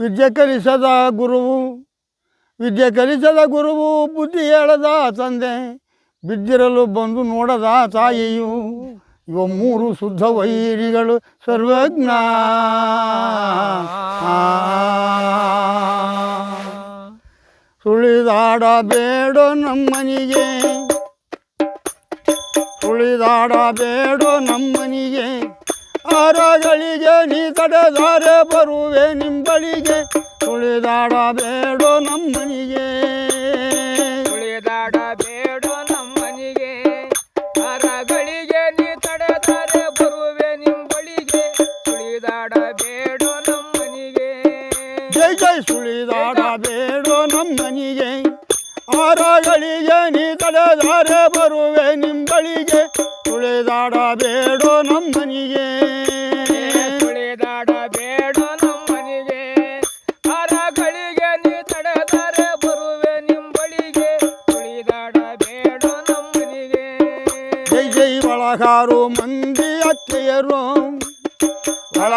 ವಿದ್ಯೆ ಕಲಿಸದ ಗುರುವು, ವಿದ್ಯೆ ಕಲಿಸದ ಗುರುವು, ಬುದ್ಧಿ ಹೇಳದ ತಂದೆ, ಬಿದ್ದಿರಲು ಬಂದು ನೋಡದ ತಾಯಿಯು, ಇವ ಮೂರು ಶುದ್ಧ ವೈರಿಗಳು ಸರ್ವಜ್ಞ. ಸುಳಿದಾಡಬೇಡ ನಮ್ಮನಿಗೆ ಸುಳಿದಾಡಬೇಡ ನಮ್ಮ ಆರಗಳಿಗೆ ನೀ ತಡೆದಾರೆ ಬರುವೆ ನಿಂಬಳಿಗೆ. ತುಳಿದಾಡ ಬೇಡೋ ನಮ್ಮನಿಗೆ. ತುಳಿದಾಡ ಬೇಡ ನಮ್ಮನಿಗೆ. ಹರಗಳಿಗೆ ನೀ ತಡೆದರೆ ಬರುವೆ ನಿಂಬಳಿಗೆ. ತುಳಿದಾಡ ಬೇಡ ನಮ್ಮನಿಗೆ. ಜೈ ಜೈ ಸುಳಿದಾಡ ಬೇಡೋ ನಮ್ಮನಿಗೆ. ಆರಗಳಿಗೆ ನೀ ತಡೆದಾರೆ ಬರುವೆ ನಿಂಬಳಿಗೆ. ಸುಳಿದಾಡ ಬೇಡೋ ನಮ್ಮನಿಗೆ.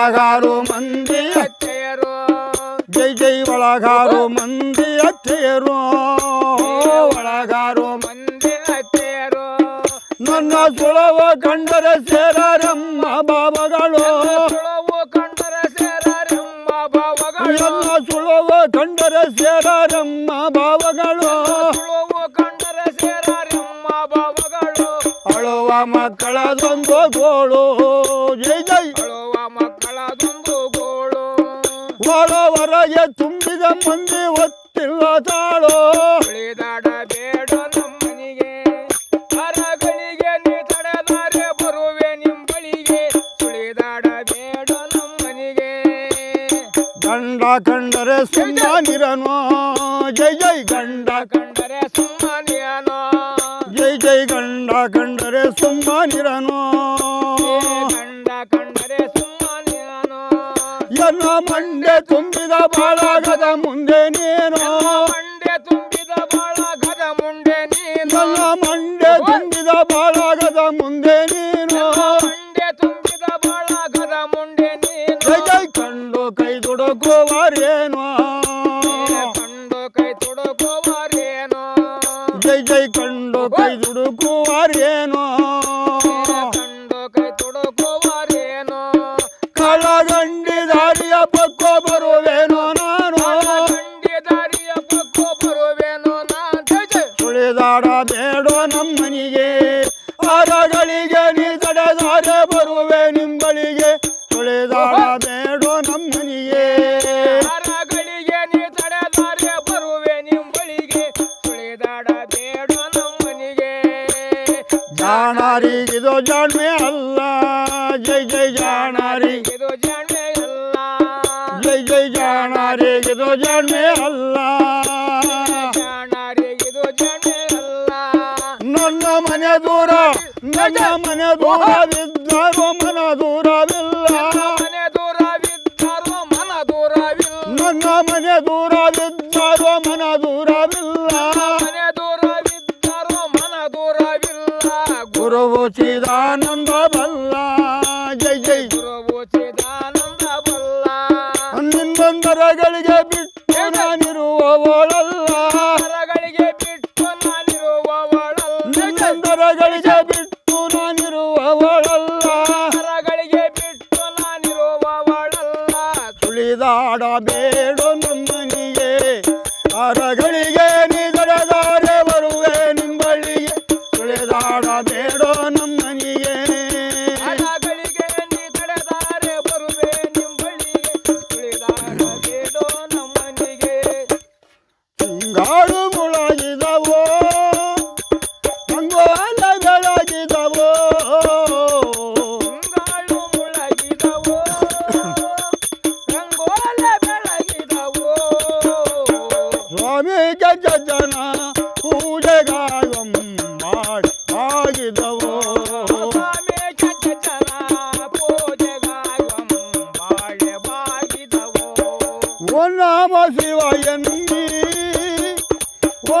ಒಳಗಾರು ಮಂದಿ ಅತ್ತೆ- ಅಚ್ಚೆಯರು ಜೈ ಜೈ ಒಳಗಾರು ಮಂದಿ ಅತ್ತೆಯರು. ಒಳಗಾರು ಮಂದಿ ಅಚ್ಚೆಯರು ನನ್ನ ಸುಳವ ಕಂಡರೆ ಸೇರಮ್ಮ ಬಾಬಗಳು ನನ್ನ ಸುಳವ ಕಂಡರೆ ಸೇರಮ್ಮ ಭಾವಗಳು. ಅಳುವ ಮಕ್ಕಳದೊಂದು ಗೋಳು. ಜೈ ಒಳ ಹೊರಗೆ ತುಂಬಿದ ಮಂದಿ ಒತ್ತಿಲ್ಲ ತಾಳೋ ಬೇಡ ನಮ್ಮನಿಗೆ. ಅರಗಳಿಗೆ ನೀ ತಡೆದರೆ ಬರುವೆ ನಿಂಬಳಿಗೆ. ತುಳಿದಾಡ ಬೇಡ ನಮ್ಮನಿಗೆ. ಗಂಡ ಕಂಡರೆ ಸುಮ್ಮನಿರನೋ ಜೈ ಜೈ ಗಂಡ. ಕಂಡರೆ ಸುಮ್ಮನಿರನೋ ಜೈ ಜೈ ಗಂಡ ಕಂಡರೆ ಸುಮ್ಮನಿರನು ತುಂಬಿದ ಬಾಳಾಗದ ಮುಂದೆ ನೀನು. ಮಂಡೆ ತುಂಬಿದ ಬಾಳಾಗದ ಮುಂದೆ ನೀನು. ಮಂಡೆ ತುಂಬಿದ ಬಾಳಾಗದ ಮುಂದೆ ನೀನು. ಮಂಡೆ ತುಂಬಿದ ಬಾಳಾಗದ ಮುಂದೆ ನೀನು. ಜೈ ಕಂಡು ಕೈ ದುಡುಕುವರೇನು ಕಂಡು ಕೈ ತೊಡಗುವರೇನೋ ಜೈ ಜೈ ಕಂಡು ಕೈ ದುಡುಕುವರೇನು ಆರಗಳಿಗೆ ನೀ ತಡೆದಾರೆ ಬರುವೆ ನಿಂಬಳಿಗೆ ಸುಳಿದಾಡ ಬೇಡೋ ನಮ್ಮನಿಗೆ ಜಾಣಾರಿ ನೀ ತಡೆದಾರೆ ಬರುವೆ ನಿಂಬಳಿಗೆ ಬೇಡ ನಮ್ಮನಿಗೆ ಜಾಣರಿಗಿದು ಜಾಣ್ಮೆ ಅಲ್ಲ. ಜೈ ಜೈ ಜಾಣಾರಿ. ಇದು ದೂರವಿದ್ದರೂ ಮನ ದೂರವಿಲ್ಲ. ಮನೆ ದೂರವಿದ್ದರು ಮನ ದೂರವಿಲ್ಲ. ನನ್ನ ಮನೆ ದೂರವಿದ್ದರೂ ಮನ ದೂರವಿಲ್ಲ. ಮನೆ ದೂರವಿದ್ದರು ಮನ ದೂರವಿಲ್ಲ. ಗುರುವು ಚಿದಾನಂದ ಬಲ್ಲ. ಜೈ ಜೈ. ಗುರುವು ಚಿದಾನಂದ ತುಳಿದಾಡ ಬೇಡ ನಮ್ಮನಿಗೆ ಅರಗಳಿಗೆ ಜನ ಪೂಜೆಗಾಯಂ ಮಾಡಿ ಆಗಿದವೋ ಓ ನಾಮ ಶಿವ ಎನ್ನಿ ಓ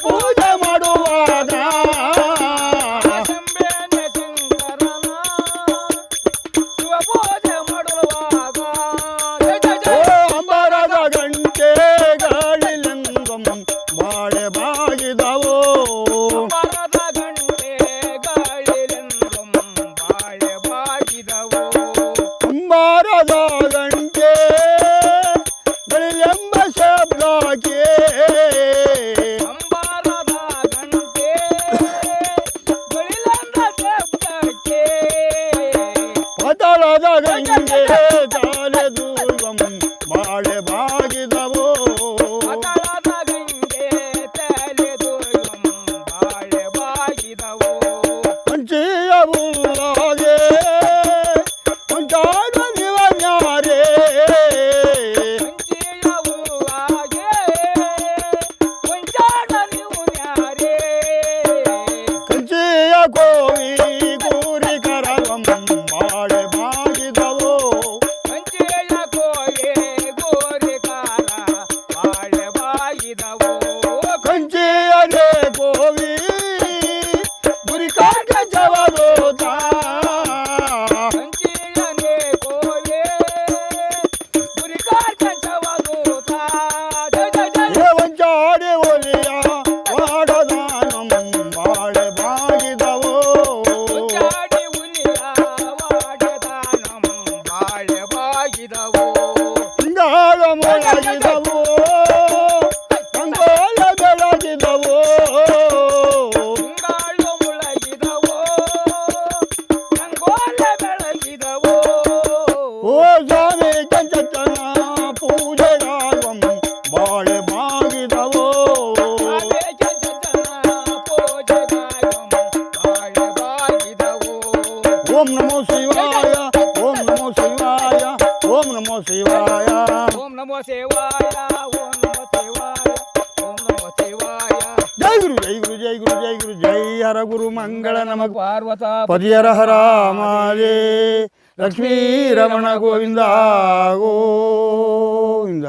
boy. 啊这里这里这 dawa ಶಿವಾಯ ಓಂ ನಮೋ ಶಿವಾಯ ಜೈ ಗುರು ಜೈ ಗುರು ಜೈ ಗುರು ಜೈ ಗುರು ಜೈ ಹರ ಗುರು ಮಂಗಳ ನಮಗ ಪಾರ್ವತ ಪರಿಹರ ಹರ ಮಾಲೇ ಲಕ್ಷ್ಮೀ ರಮಣ ಗೋವಿಂದ ಗೋವಿಂದ